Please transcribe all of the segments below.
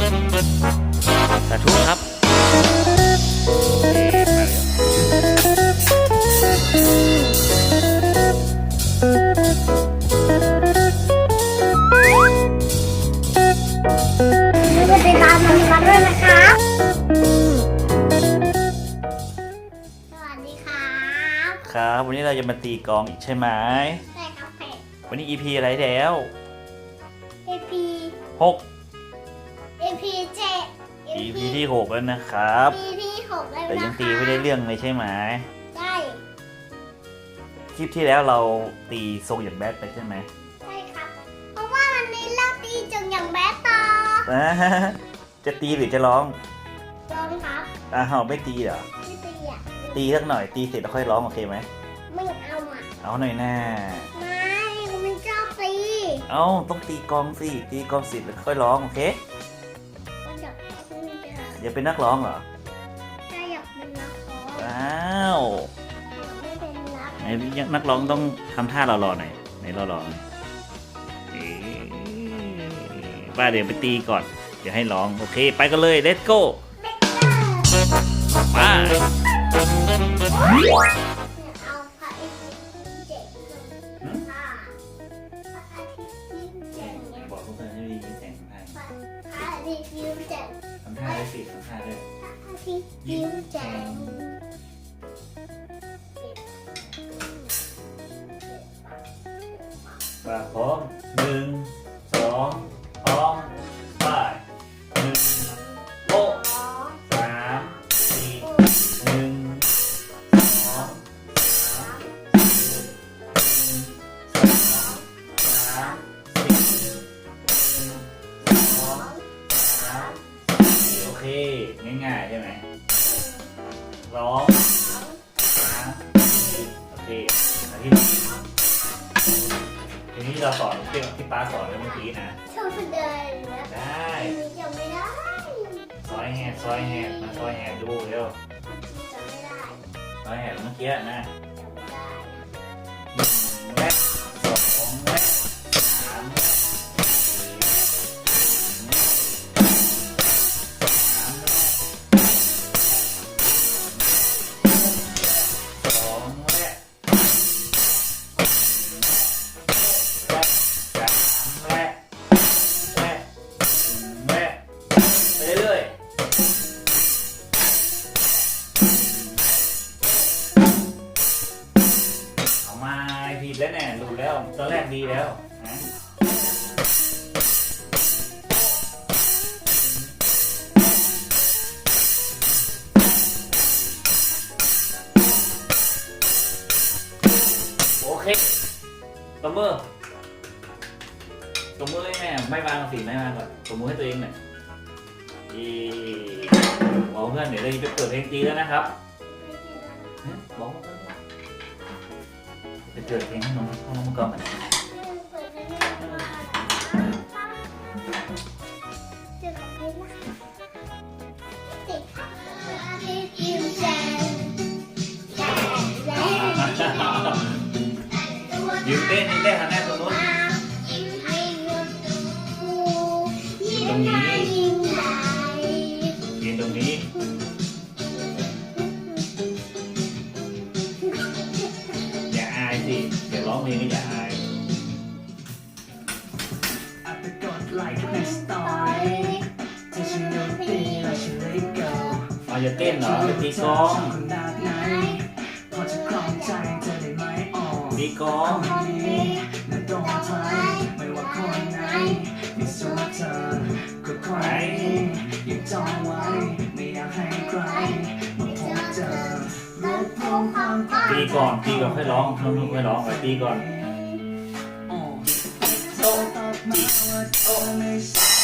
สาธุครับเอ๊ะมาแล้วกดติดตามมันมาด้วยนะคะ สวัสดีครับครับ วันนี้เราจะมาตีกลองอีกใช่ไหม ใช่ครับเพจวันนี้ EP อะไรแล้ว AP 6 AP เจ็ด EP ที่6แล้วนะครับ EP ที่หกแล้วแต่นะคะยังตีไม่ได้เรื่องเลยใช่ไหม ใช่คลิปที่แล้วเราตีทรงอย่างแบดไปใช่ไหมใช่ครับ เพราะว่าวันนี้เราตีจงอย่างแบดต่ออ่าจะตีหรือจะร้อง ลองครับอ้าวไม่ตีเหรอไม่ตีอะตีสักหน่อย ตีเสร็จแล้วค่อยร้องโอเคไหม ไม่เอาอะเอาหน่อยหน้า ไม่ไม่ชอบตี เอาต้องตีกลองสิ ตีกลองเสร็จแล้วค่อยร้องโอเค อย่าเป็นนักร้องเหรอถ้าอยากเป็นนักร้องอ้าวไม่เป็นนักไหนนักร้องต้องทำท่าหล่อๆหน่อยไหนหล่อๆหน่อยเอ๊ะป้าเดี๋ยวไปตีก่อน เดี๋ยวให้ร้อง โอเค ไปกันเลย let's go ไป พระอา แหบซอยแหบมาซอยแหบดูเร็วจำไม่ได้ซอยแหบเมื่อกี้นะจำไม่ได้หนึ่งแวะสองแวะ โอเคตบมือตบมือให้แม่ไม่วางสิไม่วางก่อนตบมือให้ตัวเองหน่อยอีบอกเพื่อนเดี๋ยวเราจะเปิดเพลงจีแล้วนะครับเฮ้ยบอกเพื่อนว่าไปเปิดเพลงให้น้องให้น้องมังกรหน่อย ยืนเต้นยืนเต้นหันหน้าตรงนู้นยิ้มให้เงินดูยิ้มให้ยิ้มได้ยืนตรงนี้อย่าอายสิเดี๋ยวร้องเพลงก็อย่าอายอัปกดไลค์ในสตอรี่ที่ฉันโดนตีแล้วฉันเลยเกิลเอาอย่าเต้นเหรอจะตีกลอง ดีกลองคนนี้น่าโดนใจไม่ว่าคนไหนที่สู้เธอก็คอยยังจองไว้ไม่อยากให้ใครมาพบเจอลบลงความฝันตีก่อนตีก่อนค่อยร้องน้องๆค่อยร้องไปตีก่อนอ๋อเธอตอบมาว่าเธอไม่ใช่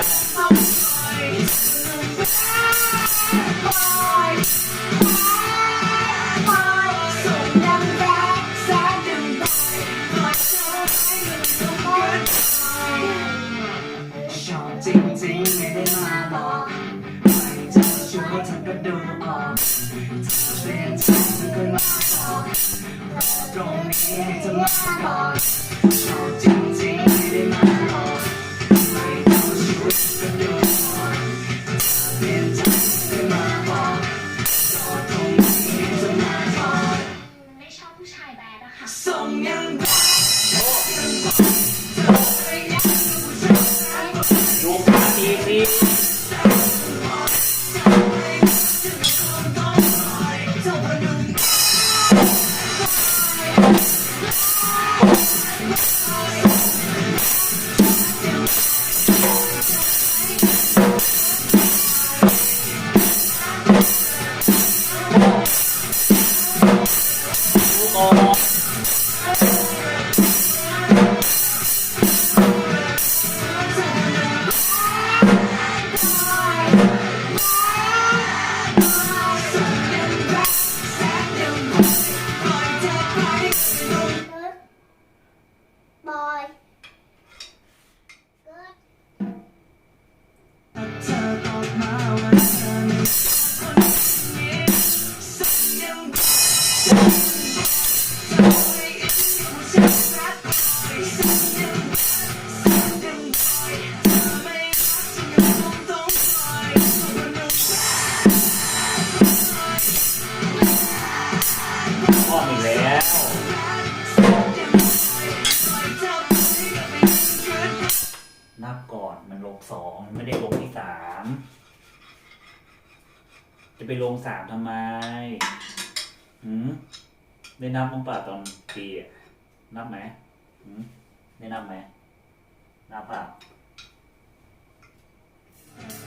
ดีป่ะชอบจริงไม่ได้มาหลอกไม่เจ้าชู้เธอก็ดูออกเธอเป็นใจเธอก็มาบอกตรงนี้ให้เธอมาบอกชอบจริงๆไม่ได้มาา งพ่อมีแล้ว นับก่อนมันลงสองไม่ได้ลงที่สาม จะไปลงสามทำไม หืมได้นับมั้งป่ะตอนปีอะนับไหมหืมได้นับไหมนับเปล่า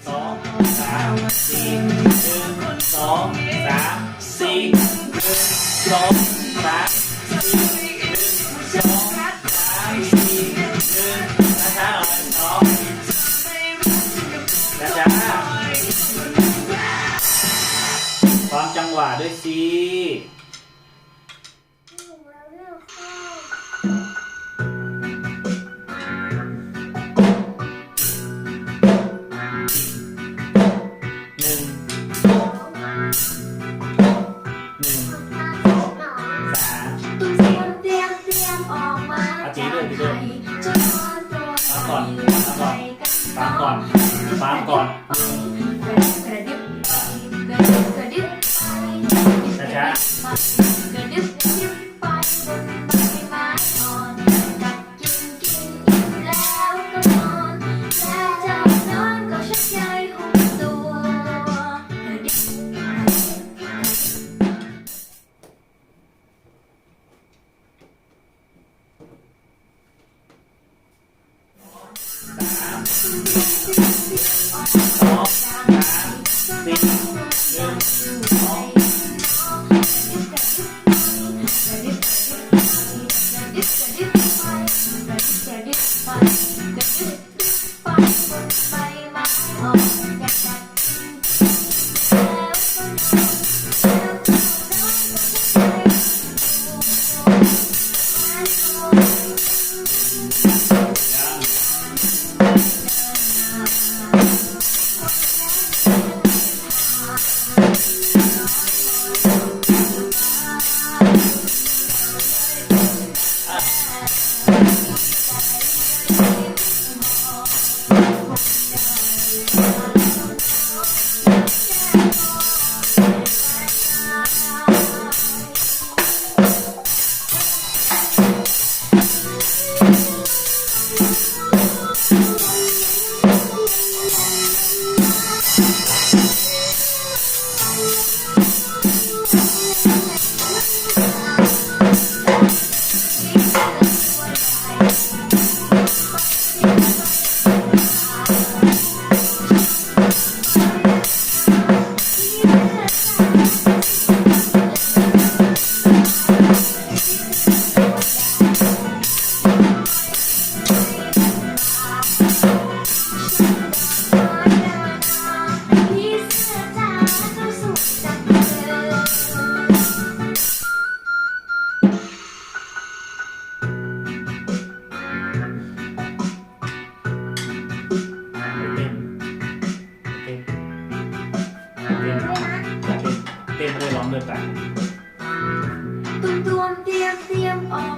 สองสามสี่หนึ่งสองสามสี่หนึ่งสองสามสี่ หวะด้วยสิหนึ่งหนึ่งสามตุ้มคนเตรียมเตรียมออกมาจากไข่จะนอนตัวไม่เหลือใครกันฟังก่อนฟังก่อนก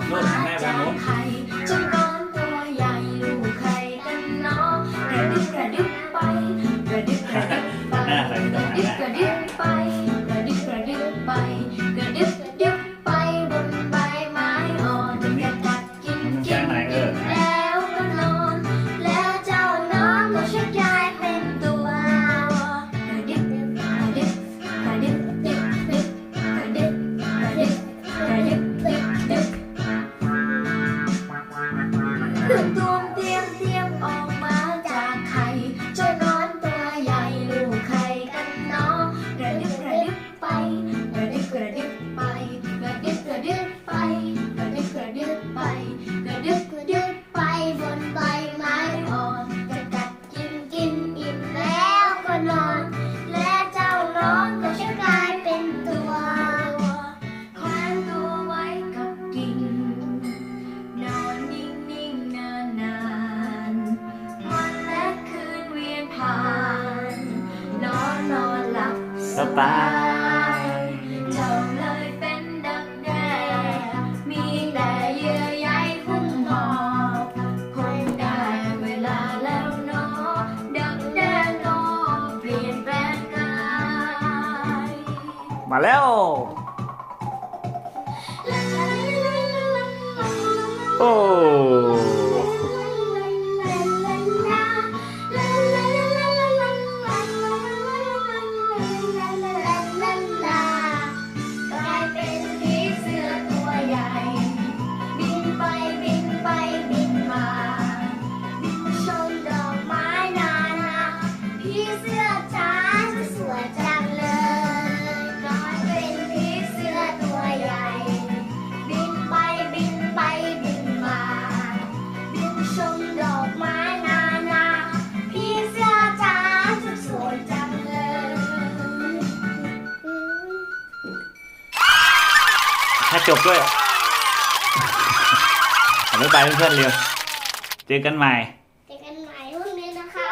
No. มาแล้ว โอ้ จบด้วยผาไม่ไปเพื่อนเร็ว เจอกันใหม่ เจอกันใหม่พรุ่งนี้นะคะ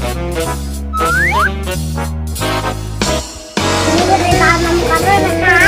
อย่าลืมติดตามน้องกันด้วยนะคะ